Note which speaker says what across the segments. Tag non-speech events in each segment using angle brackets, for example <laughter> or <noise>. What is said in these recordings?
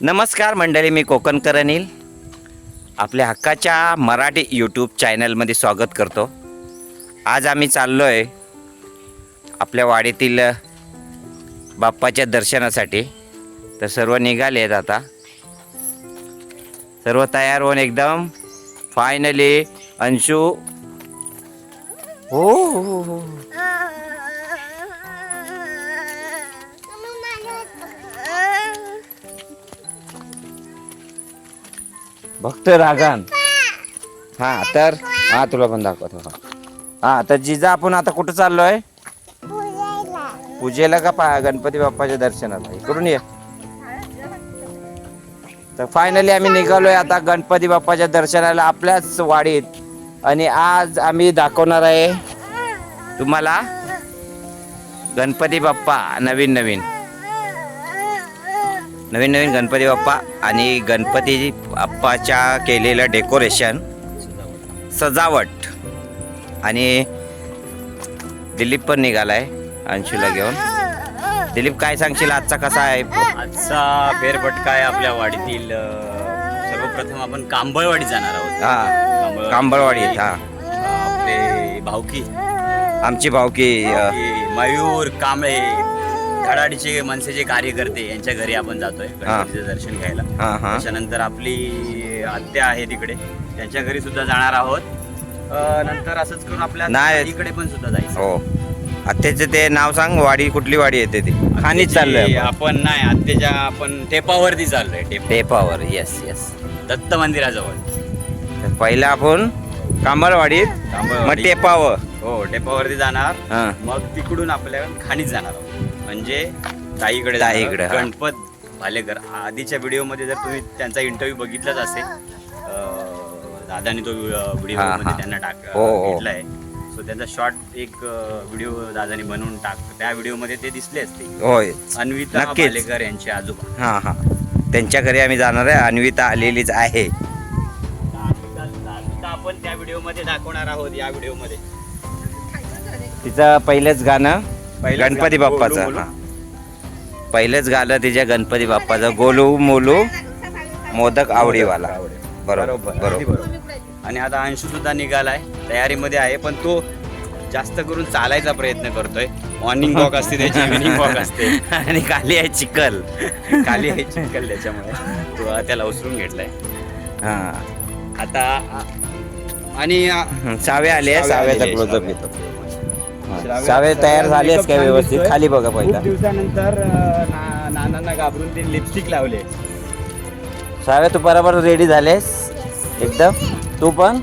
Speaker 1: नमस्कार मंडळी मी कोकणकर अनिल आपल्या हक्काच्या मराठी यूट्यूब चॅनलमध्ये स्वागत करतो. आज आम्ही चाललो आहे आपल्या वाडीतील बाप्पाच्या दर्शनासाठी. तर सर्व निघाले आहेत आता. सर्व तयार होऊन एकदम. फायनली अंशू. हो हो. हो. हो. भक्त रागान. हा तर? हा तुला पण दाखवतो हा. हा तर जिजा आपण आता कुठं चाललोय? पूजेला. का पा गणपती बाप्पाच्या दर्शनाला? इकडून ये. तर फायनली आम्ही निघालोय आता गणपती बाप्पाच्या दर्शनाला आपल्याच वाडीत. आणि आज आम्ही दाखवणार आहे तुम्हाला गणपती बाप्पा नवीन नवीन नवीन नवीन गणपती बाप्पा आणि गणपती बाप्पाच्या केलेलं डेकोरेशन सजावट. आणि दिलीप पण निघालाय अंशूला घेऊन. दिलीप काय सांगशील? आजचा कसा आहे?
Speaker 2: आजचा फेरफटका आहे आपल्या वाडीतील. अं, सर्वप्रथम आपण कांबळवाडी जाणार आहोत.
Speaker 1: हा कांबळवाडी हा.
Speaker 2: आपले भाऊकी
Speaker 1: आमची भावकी अ,
Speaker 2: भाऊकी, मयूर कांबळे. धडाडीचे मनसेचे कार्यकर्ते यांच्या घरी आपण जातोय गणपतीचं दर्शन घ्यायला.
Speaker 1: हा हा.
Speaker 2: त्याच्यानंतर आपली आत्या आहे तिकडे. त्यांच्या घरी सुद्धा जाणार आहोत. अं, नंतर असंच करून आपल्या
Speaker 1: नाही.
Speaker 2: इकडे पण सुद्धा जायचं.
Speaker 1: हो. आत्याचं ते नाव सांग वाडी कुठली वाडी येते ती? खाणीच चाललोय आपण.
Speaker 2: आपण नाही आत्याच्या आपण टेपावरती चाललोय टेप.
Speaker 1: टेपावर येस येस
Speaker 2: दत्त मंदिराजवळ.
Speaker 1: तर पहिला आपण कांबळवाडीत मग. टेपावर.
Speaker 2: हो टेपावरती जाणार.
Speaker 1: हा.
Speaker 2: मग तिकडून आपल्या खाणीत जाणार आहोत. म्हणजे ताईकडे
Speaker 1: ताईकडे. हा.
Speaker 2: गणपत भालेकर आधीच्या व्हिडिओमध्ये जर तुम्ही त्यांचा इंटरव्ह्यू बघितलाच असेल अं, दादानी तो व्हिडिओ
Speaker 1: हा,
Speaker 2: मध्ये
Speaker 1: हा.
Speaker 2: त्यांना टाक
Speaker 1: हो, हो.
Speaker 2: घेतलाय सो त्यांचा शॉर्ट एक व्हिडिओ दादानी बनवून टाक त्या व्हिडिओमध्ये ते दिसले असते
Speaker 1: होय
Speaker 2: अन्विता
Speaker 1: नक्कीच.
Speaker 2: भालेकर यांचे आजोबा
Speaker 1: हा हा त्यांच्या घरी आम्ही जाणार आहे अन्विता आलेलीच आहे
Speaker 2: आपण त्या व्हिडिओमध्ये दाखवणार आहोत या व्हिडिओमध्ये
Speaker 1: तिचं पहिलंच गाणं गणपती
Speaker 2: गाणं,
Speaker 1: बाप्पाचं हा. पहिलंच गाणं तिच्या गणपती बाप्पाचं गोलू मोलू मोदक आवडीवाला. बरोबर
Speaker 2: बरोबर आणि आता अंशू सुद्धा निघालाय तयारीमध्ये आहे पण तो जास्त करून चालायचा प्रयत्न करतोय. मॉर्निंग वॉक असते त्याची <laughs> इव्हिनिंग वॉक असते.
Speaker 1: आणि खाली आहे चिखल.
Speaker 2: खाली आहे चिखल त्याच्यामुळे. तो त्याला उचलून घेतलाय.
Speaker 1: हा.
Speaker 2: आता आणि
Speaker 1: सावे आले
Speaker 2: सावे
Speaker 1: साव्याचा क्लोजअप. घेतो. सावे तयार झालेस
Speaker 2: makeup
Speaker 1: काय व्यवस्थित. खाली बघा पहिला.
Speaker 2: दिवसानंतर नानांना घाबरून ते लिपस्टिक लावले.
Speaker 1: साव्या तू बरोबर रेडी झालेस? एकदम? तू पण?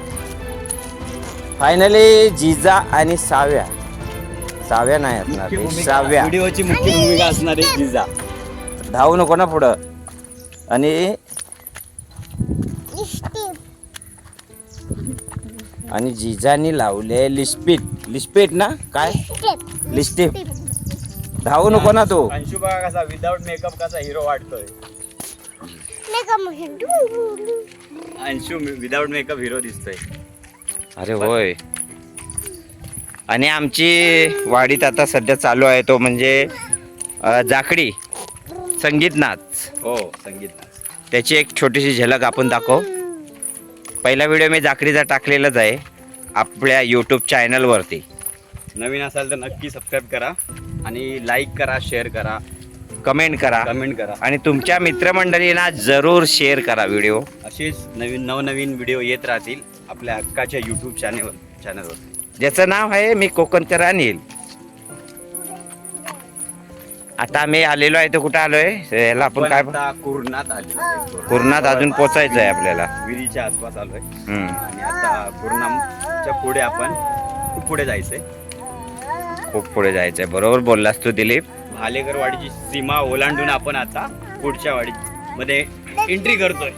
Speaker 1: फायनली जिजा आणि साव्या. साव्या नाही असणार ते, साव्या.
Speaker 2: व्हिडिओची मुख्य भूमिका असणार आहे जिजा.
Speaker 1: धावू नको ना पुढं. आणि आणि जिजानी लावले लिस्पिट. लिस्पिट ना? काय? लिस्टिप धावू नको ना तू.
Speaker 2: अंशु बघा कसा विदाउट मेकअप कसा हिरो वाटतोय? अंशु विदाउट मेकअप हिरो दिसतोय.
Speaker 1: अरे होय. आणि आमची वाडीत आता सध्या चालू आहे तो म्हणजे अ, जाकडी. संगीत नाच
Speaker 2: हो संगीत
Speaker 1: त्याची एक छोटीशी झलक आपण दाखव. पहिला व्हिडिओ मी जाकडीचा टाकलेलाच आहे आपल्या यूट्यूब चॅनलवरती
Speaker 2: नवीन असाल तर नक्की सबस्क्राईब करा आणि लाईक करा शेअर करा.
Speaker 1: कमेंट करा.
Speaker 2: कमेंट करा.
Speaker 1: आणि तुमच्या मित्रमंडळींना जरूर शेअर करा व्हिडिओ
Speaker 2: असेच नवीन नवनवीन व्हिडिओ येत राहतील आपल्या हक्काच्या यूट्यूब चॅनलवर चॅनलवर
Speaker 1: ज्याचं नाव आहे मी कोकणकर अनिल आता आम्ही आलेलो आहे तर कुठं आलोय? याला आपण
Speaker 2: पण
Speaker 1: काय
Speaker 2: कुर्णात आली
Speaker 1: पूर्णात अजून पोचायचं आहे आपल्याला.
Speaker 2: विहिरीच्या आसपास आलोय.
Speaker 1: हम्म.
Speaker 2: आणि आता पूर्णाच्या पुढे आपण खूप पुढे जायचंय.
Speaker 1: खूप पुढे जायचंय. बरोबर बोललास तू दिलीप.
Speaker 2: भालेकर वाडीची सीमा ओलांडून आपण आता पुढच्या वाडी मध्ये एंट्री करतोय.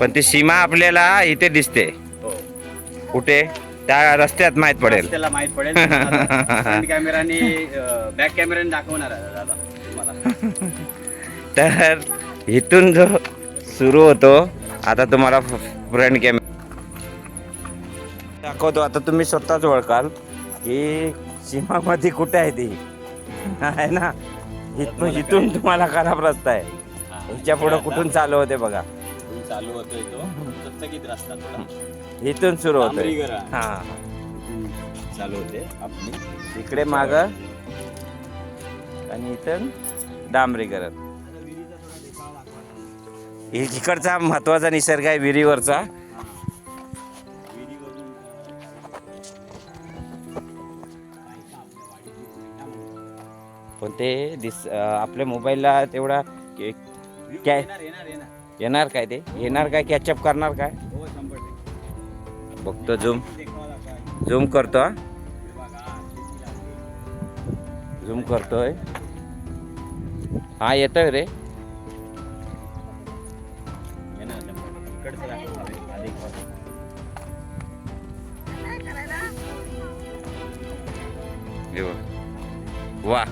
Speaker 1: पण ती सीमा आपल्याला इथे दिसते.
Speaker 2: हो.
Speaker 1: कुठे? त्या रस्त्यात माहीत पडेल.
Speaker 2: त्याला माहीत पडेल. कॅमेराने बॅक कॅमेराने दाखवणार आहे दादा. <laughs>
Speaker 1: तर इथून जो सुरू होतो आता तुम्हाला फ्रंट कॅमेरा दाखवतो आता तुम्ही स्वतःच ओळखाल की सीमामध्ये कुठे आहे ती. <laughs> आहे ना? इथून इथून तुम्हाला खराब रस्ता आहे. ह्याच्या पुढे कुठून चालू होते बघा.
Speaker 2: इथून चालू होतोय तो. रस्ता थोडा.
Speaker 1: इथून सुरू होतोय.
Speaker 2: घरा.
Speaker 1: हा.
Speaker 2: इथून चालू होते आपली.
Speaker 1: इकडे माग. आणि इथं डांबरी करत. इकडचा महत्त्वाचा निसर्ग आहे विहिरीवरचा. पण ते दिस आपल्या मोबाईलला तेवढा काय?
Speaker 2: येणार
Speaker 1: काय ते? येणार काय? कॅचअप करणार काय? बघतो झूम झूम करतो झूम करतोय. हा येतोय रे. वा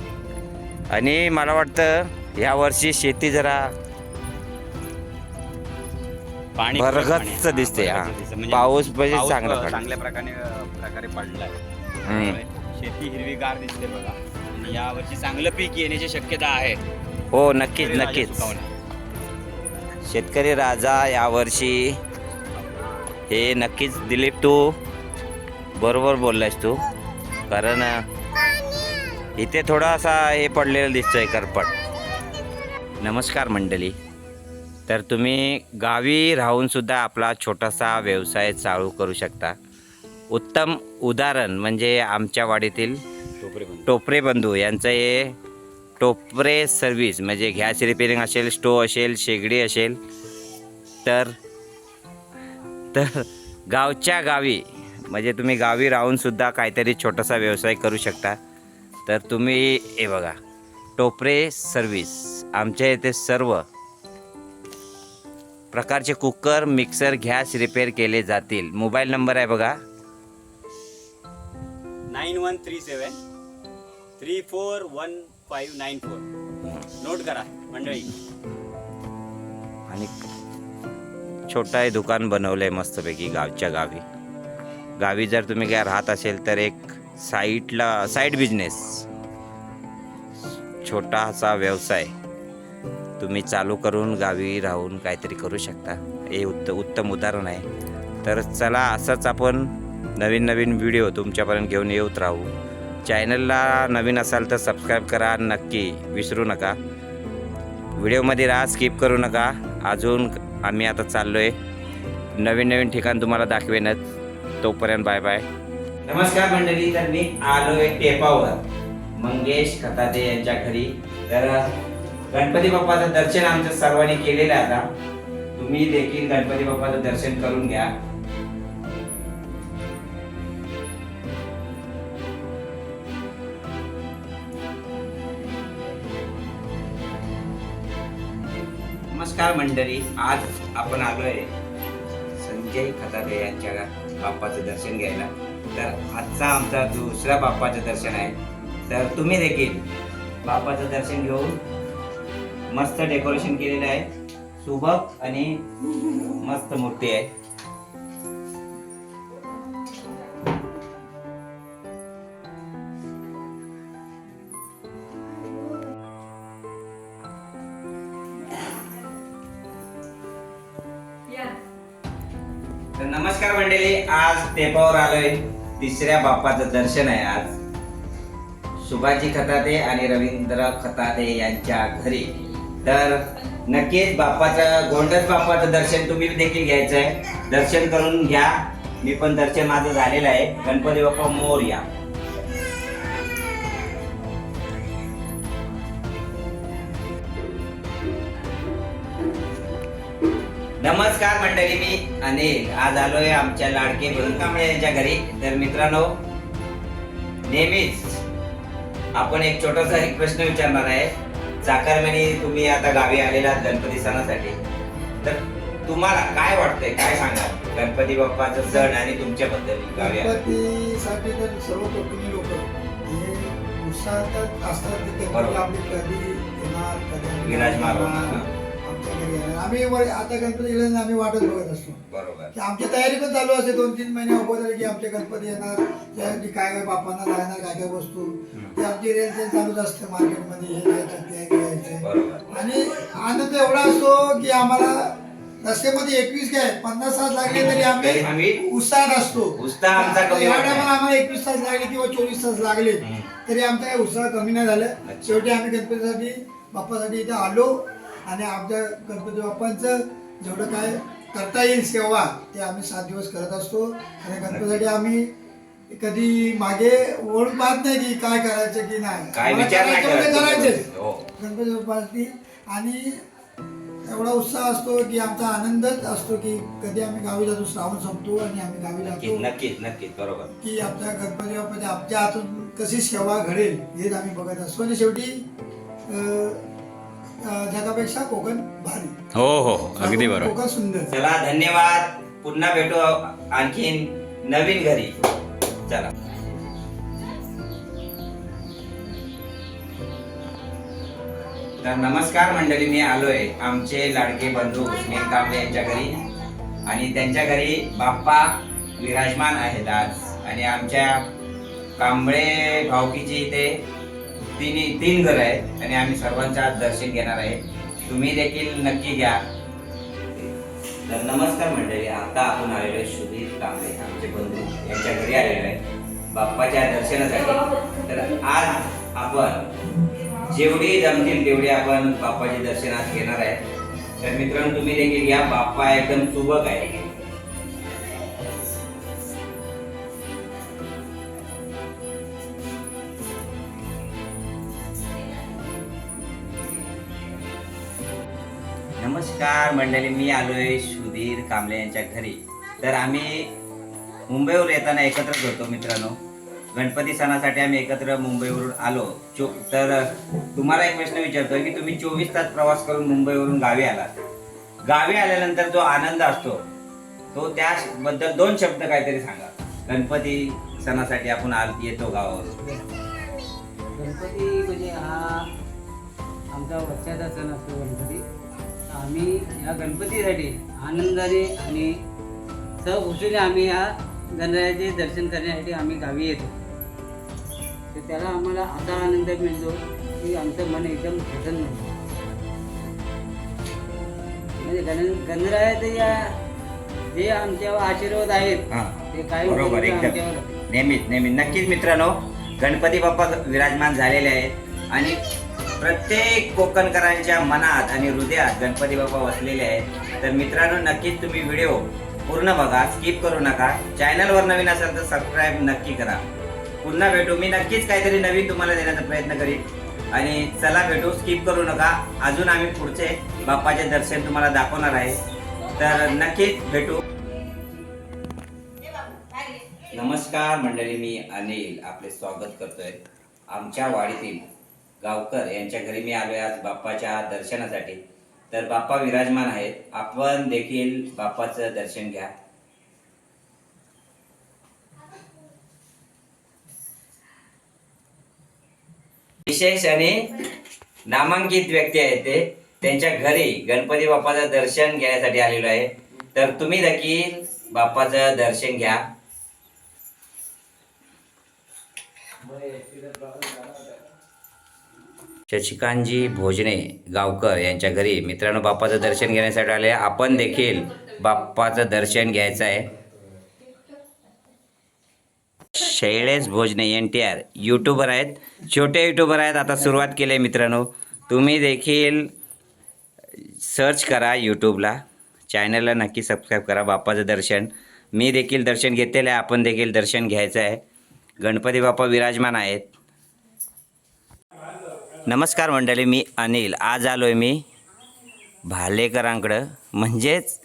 Speaker 1: आणि मला वाटतं या वर्षी शेती जरा
Speaker 2: पाणी. हा,
Speaker 1: दिसते, हा.
Speaker 2: म्हणजे
Speaker 1: पाऊस म्हणजे चांगला.
Speaker 2: चांगल्या प्रकारे प्रकारे पडलाय शेती हिरवीगार दिसते बघा आणि या वर्षी चांगलं पीक येण्याची शक्यता आहे.
Speaker 1: हो नक्कीच नक्कीच. शेतकरी राजा यावर्षी हे नक्कीच दिलीप तू बरोबर बोललायस तू. कारण इथे थोडासा हे पडलेलं दिसतोय करपट. नमस्कार मंडळी. तर तुम्ही गावी राहून सुद्धा आपला छोटासा व्यवसाय चालू करू शकता. उत्तम उदाहरण म्हणजे आमच्या वाडीतील
Speaker 2: टोपरे
Speaker 1: बंधू यांचं हे टोपरे सर्व्हिस म्हणजे गॅस रिपेरिंग असेल स्टोव असेल शेगडी असेल तर तर गावच्या गावी म्हणजे तुम्ही गावी राहूनसुद्धा काहीतरी छोटासा व्यवसाय करू शकता. तर तुम्ही हे बघा टोपरे सर्व्हिस आमच्या इथे सर्व प्रकारचे कुकर मिक्सर गॅस रिपेअर केले जातील. मोबाईल नंबर आहे बघा.
Speaker 2: Nine one three seven three four one five nine four. Note करा मंडळी.
Speaker 1: आणि छोटा हे दुकान बनवलंय मस्तपैकी गावच्या गावी. गावी जर तुम्ही काय राहत असेल तर एक साईटला साईड बिझनेस. छोटासा व्यवसाय. तुम्ही चालू करून गावी राहून काहीतरी करू शकता. हे उत्त उत्तम उदाहरण आहे. तर चला असंच आपण नवीन नवीन व्हिडिओ तुमच्यापर्यंत घेऊन येऊत राहू. चॅनलला नवीन असाल तर सबस्क्राईब करा नक्की विसरू नका. व्हिडिओमध्ये राहा स्किप करू नका. अजून आम्ही आता चाललो आहे नवीन नवीन ठिकाण तुम्हाला दाखवेनच. तोपर्यंत बाय बाय नमस्कार मंडळी तर मी आलो आहे टेपावर. मंगेश खताते यांच्या घरी. तर गणपती बाप्पाचं दर्शन आमच्या सर्वांनी केलेलं आता. तुम्ही देखील गणपती बाप्पाचं दर्शन करून घ्या. नमस्कार मंडळी आज आपण आलोय संजय खतारे यांच्या बाप्पाचं दर्शन घ्यायला. तर आजचा आमचा दुसरा बाप्पाचं दर्शन आहे. तर तुम्ही देखील बाप्पाचं दर्शन घेऊन मस्त डेकोरेशन केलेलं आहे. सुबक आणि मस्त मूर्ती आहे. आज टेपावर आलोय तिसऱ्या बाप्पाचं दर्शन आहे आज. सुभाजी खताते आणि रवींद्र खताते यांच्या घरी. तर नक्कीच बाप्पाचं गोंडस बाप्पाचं दर्शन तुम्ही देखील घ्यायचं आहे दर्शन करून घ्या. मी पण दर्शन माझं झालेलं आहे. गणपती बाप्पा मोर या. नमस्कार मंडळी. अनिल आज आलोय आमच्या लाडके बहीण कांबळे यांच्या घरी. तर मित्रांनो नेहमीच आपण एक छोटासा एक प्रश्न विचारणार आहे. चाकरमानी तुम्ही आता गावी आलेला गणपती सणासाठी. तर तुम्हाला काय वाटतंय? काय सांगा गणपती बाप्पाचं सण आणि तुमच्याबद्दल गावी.
Speaker 3: गणपतीसाठी तर सर्व कोकणी लोक उत्साहात असतात. आपले कधी येणार कधी. आमच्या घरी येणार आम्ही वर- आता गणपती गेल्यानंतर आम्ही वाटच बघत असतो.
Speaker 1: बरोबर.
Speaker 3: की आमची तयारी पण चालू असते दोन तीन महिने अगोदर की आमचे गणपती येणार त्यासाठी काय काय बापांना लागणार काय काय वस्तू. ते आमची रेल ते चालूच असते मार्केटमध्ये हे घ्यायचं ते घ्यायचं.
Speaker 1: बरोबर.
Speaker 3: आणि आनंद एवढा असतो की आम्हाला रस्त्यामध्ये एकवीस काय पन्नास तास लागले तरी
Speaker 1: तरी
Speaker 3: आम्ही
Speaker 1: आम्ही
Speaker 3: उत्साहात असतो.
Speaker 1: उत्साह आमचा कमी
Speaker 3: या
Speaker 1: होत नाही.
Speaker 3: टायमाला आम्हाला एकवीस तास लागले किंवा चोवीस तास लागले
Speaker 1: हम्म.
Speaker 3: तरी आमचा काही उत्साह कमी नाही झाला.
Speaker 1: अच्छा.
Speaker 3: शेवटी आम्ही गणपतीसाठी बाप्पासाठी इथे आलो. आणि आमच्या गणपती बाप्पांचं जेवढं काय करता येईल सेवा ते आम्ही सात दिवस करत असतो. आणि गणपतीसाठी आम्ही कधी मागे वळून पाहत नाही की काय करायचं की नाही.
Speaker 1: काय
Speaker 3: आम्हाला
Speaker 1: विचार नाही
Speaker 3: करायचं म्हणजे.
Speaker 1: हो.
Speaker 3: गणपती बाप्पासाठी. आणि एवढा उत्साह असतो की आमचा आनंदच असतो की कधी आम्ही गावी जातो श्रावण संपतो आणि आम्ही गावी
Speaker 1: नक्कीच
Speaker 3: जातो.
Speaker 1: नक्कीच नक्कीच बरोबर.
Speaker 3: की आमच्या गणपती बाप्पाच्या आमच्या हातून कशी सेवा घडेल हेच आम्ही बघत असतो. आणि शेवटी अं, जगापेक्षा कोकण भारी.
Speaker 2: हो हो हो. अगदी बरोबर.
Speaker 3: कोकण सुंदर.
Speaker 1: चला धन्यवाद. पुन्हा भेटू आणखीन नवीन घरी. चला. तर नमस्कार मंडळी मी आलोय आमचे लाडके बंधू सुनील कांबळे यांच्या घरी. आणि त्यांच्या घरी बाप्पा विराजमान आहेत आज. आणि आमच्या कांबळे भावकीची इथे तीन तीन घर आहेत आणि आम्ही सर्वांचं आज दर्शन घेणार आहे. तुम्ही देखील नक्की घ्या. तर नमस्कार मंडळी आता आपण आलेलो आहे सुधीर कांबळे आमचे बंधू यांच्या घरी आलेलो आहे. बाप्पाच्या दर्शनासाठी. तर आज आपण जेवढी जमतील तेवढी आपण बाप्पाचे दर्शन आज घेणार आहे. तर मित्रांनो तुम्ही देखील या बाप्पा एकदम सुबक आहे. नमस्कार मंडळी मी आलोय सुधीर कांबळे यांच्या घरी. तर आम्ही मुंबईवर येताना एकत्रच होतो मित्रांनो. गणपती सणासाठी आम्ही एकत्र मुंबईवरून आलो. चो तर तुम्हाला एक प्रश्न विचारतोय की तुम्ही चोवीस तास प्रवास करून मुंबईवरून गावी आलात. गावी आल्यानंतर जो आनंद असतो तो त्याबद्दल दोन शब्द काहीतरी सांगा. गणपती सणासाठी आपण आल येतो गावावर
Speaker 4: गणपती म्हणजे हा आमचा वर्षाचा सण असतो गणपती. आम्ही या गणपतीसाठी आनंदाने आणि सहखुशीने आम्ही या गणरायाचे दर्शन करण्यासाठी आम्ही गावी येतो. तर त्याला आम्हाला असा आनंद मिळतो की आमचं मन एकदम प्रसन्न होतं. म्हणजे गण गणरायाचे या जे आमच्यावर आशीर्वाद आहेत
Speaker 1: हा
Speaker 4: ते काय
Speaker 1: बरोबर एकदम.
Speaker 4: आमच्यावर
Speaker 1: नेहमीच नेहमी नक्कीच मित्रांनो गणपती बाप्पा विराजमान झालेले आहेत. आणि प्रत्येक कोकणकरांच्या मनात आणि हृदयात गणपती बाप्पा वसलेले आहेत. तर मित्रांनो नक्कीच तुम्ही व्हिडिओ पूर्ण बघा स्किप करू नका. चॅनलवर नवीन असाल तर सबस्क्राईब नक्की करा. पुन्हा भेटू. मी नक्कीच काहीतरी नवीन तुम्हाला देण्याचा प्रयत्न करीन. आणि चला भेटू स्किप करू नका. अजून आम्ही पुढचे बाप्पाचे दर्शन तुम्हाला दाखवणार आहे. तर नक्कीच भेटू. नमस्कार मंडळी मी अनिल आपले स्वागत करतोय आमच्या वाडीतील गावकर यांच्या घरी मी आलो आज बाप्पाच्या दर्शनासाठी. तर बाप्पा विराजमान आहेत. आपण देखील बाप्पाचं दर्शन घ्या. विशेष आणि नामांकित व्यक्ती आहेत ते. त्यांच्या घरी गणपती बाप्पाचं दर्शन घेण्यासाठी आलेलो आहे. तर तुम्ही देखील बाप्पाचं दर्शन घ्या. शशिकांतजी भोजने गावकर यांच्या घरी. मित्रांनो बाप्पाचं दर्शन घेण्यासाठी आले. आपण देखील बाप्पाचं दर्शन घ्यायचं आहे. Shailesh Bhojane N T R YouTuber आहेत. छोटे यूट्यूबर आहेत. आता सुरुवात केली आहे मित्रांनो. तुम्ही देखील सर्च करा यूट्यूबला चॅनलला नक्की सबस्क्राईब करा. बाप्पाचं दर्शन. मी देखील दर्शन घेतलेलं आहे. आपण देखील दर्शन घ्यायचं आहे. गणपती बाप्पा विराजमान आहेत. नमस्कार मंडळी मी अनिल. आज आलो आहे मी भालेकरांकडं. म्हणजेच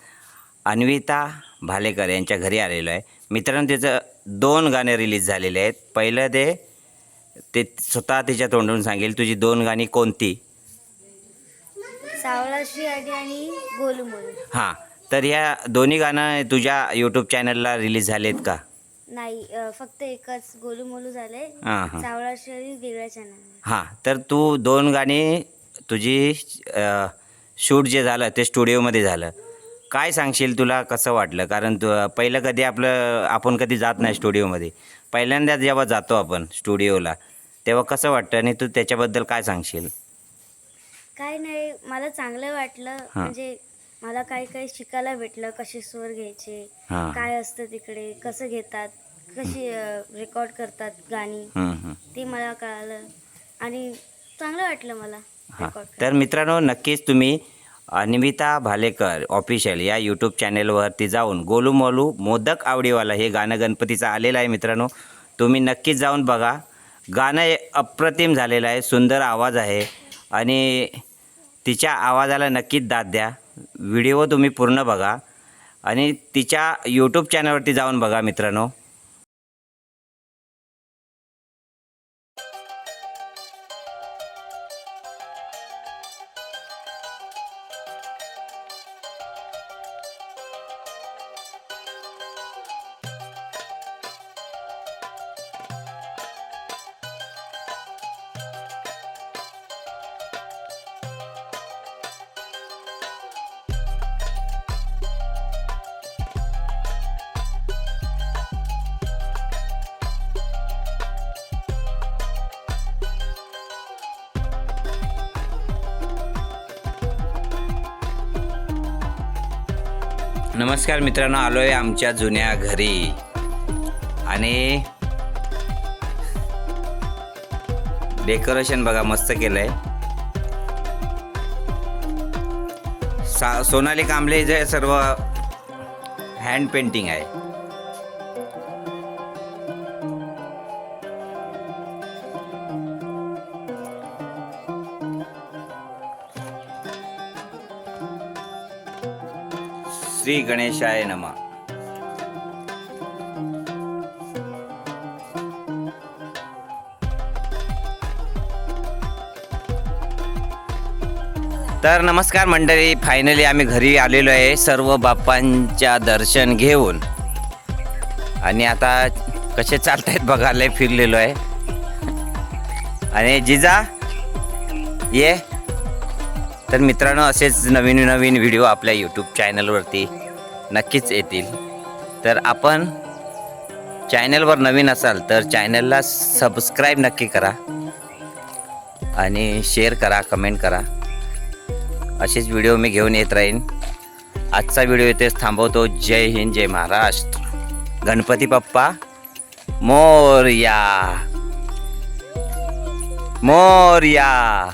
Speaker 1: अन्विता भालेकर यांच्या घरी आलेलो आहे. मित्रांनो त्याचं दोन गाणे रिलीज झालेले आहेत. पहिलं ते ते स्वतः तिच्या तोंडून सांगेल तुझी दोन गाणी कोणती?
Speaker 5: आणि गोलूमोलू.
Speaker 1: हां. तर ह्या दोन्ही गाणं तुझ्या यूट्यूब चॅनलला रिलीज झालेत का?
Speaker 5: नाही अ, फक्त एकच गोलूमोलू झालंय.
Speaker 1: हां हां.
Speaker 5: सावळाश्री वेगळ्या चॅनल.
Speaker 1: हां तर तू दोन गाणी तुझी शूट जे झालं ते स्टुडिओमध्ये झालं. काय सांगशील तुला कसं वाटलं? कारण तू पहिलं कधी आपलं आपण कधी जात नाही स्टुडिओमध्ये. पहिल्यांदा जेव्हा जातो आपण स्टुडिओला तेव्हा कसं वाटतं? आणि तू त्याच्याबद्दल काय सांगशील?
Speaker 5: काय नाही मला चांगलं वाटलं. म्हणजे मला काही काही शिकायला भेटलं कसे स्वर घ्यायचे
Speaker 1: हां.
Speaker 5: काय असतं तिकडे कसं घेतात कशी रेकॉर्ड करतात गाणी
Speaker 1: हं, हं.
Speaker 5: ते मला कळालं आणि चांगलं वाटलं मला
Speaker 1: हां.
Speaker 5: रेकॉर्ड
Speaker 1: तर मित्रांनो नक्कीच तुम्ही अ, निमिता भालेकर ऑफिशियल या यूट्यूब चॅनेलवरती जाऊन गोलू मोलू मोदक आवडीवाला हे गाणं गणपतीचं आलेलं आहे मित्रांनो. तुम्ही नक्कीच जाऊन बघा. गाणं हे अप्रतिम झालेलं आहे सुंदर आवाज आहे आणि तिच्या आवाजाला नक्कीच दाद द्या. व्हिडिओ तुम्ही पूर्ण बघा आणि तिच्या यूट्यूब चॅनलवरती जाऊन बघा मित्रांनो. नमस्कार मित्रांनो आलो आहे आमच्या जुन्या घरी. आणि डेकोरेशन बघा मस्त केलं आहे सा सोनाली कांबळे जे सर्व हँड पेंटिंग आहे. श्री गणेशाय नमा. तर नमस्कार मंडळी फायनली आम्ही घरी आलेलो आहे सर्व बाप्पांच्या दर्शन घेऊन. आणि आता कसे चालतायत बघायला फिरलेलो आहे. आणि जिजा ये. तर मित्रांनो असेच नवीन नवीन व्हिडिओ आपल्या यूट्यूब चॅनलवरती नक्कीच येतील. तर आपण चॅनलवर नवीन असाल तर चॅनलला सबस्क्राईब नक्की करा आणि शेअर करा कमेंट करा. असेच व्हिडिओ मी घेऊन येत राहीन. आजचा व्हिडिओ इथेच थांबवतो. जय हिंद जय महाराष्ट्र. गणपती बाप्पा मोर्या. मोर्या.